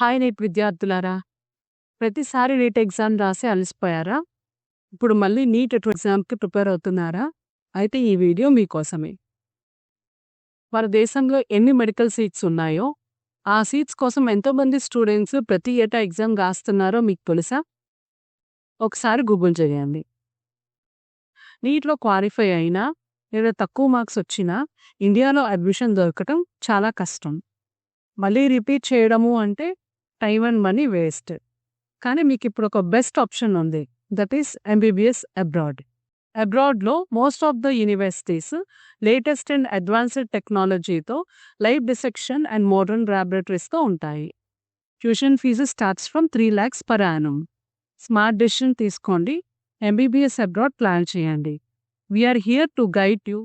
Hi night విద్యార్థులారా. ప్రతిసారి NEET exam రాసి అలసిపోయారా? ఇప్పుడు మళ్ళీ నీట్ ఎగ్జామ్కి ప్రిపేర్ అవుతున్నారా? అయితే ఈ వీడియో మీకోసమే. మన దేశంలో ఎన్ని మెడికల్ సీట్స్ ఉన్నాయో ఆ సీట్స్ కోసం ఎంతోమంది స్టూడెంట్స్ ప్రతి ఏటా ఎగ్జామ్ రాస్తున్నారో మీకు తెలుసా? ఒకసారి గూగుల్ చేయండి. నీట్లో క్వాలిఫై అయినా లేదా తక్కువ మార్క్స్ వచ్చినా ఇండియాలో అడ్మిషన్ దొరకటం చాలా కష్టం. మళ్ళీ రిపీట్ చేయడము అంటే టైం అండ్ మనీ వేస్ట్ కానీ మీకు ఇప్పుడు ఒక బెస్ట్ ఆప్షన్ ఉంది that is MBBS abroad అబ్రాడ్లో most of the universities latest and advanced టెక్నాలజీతో లైవ్ డిసెక్షన్ అండ్ మోడర్న్ ల్యాబొరేటరీస్తో ఉంటాయి. Tuition fee starts from three lakhs per annum smart decision తీసుకోండి. MBBS abroad plan చేయండి. We're here to guide you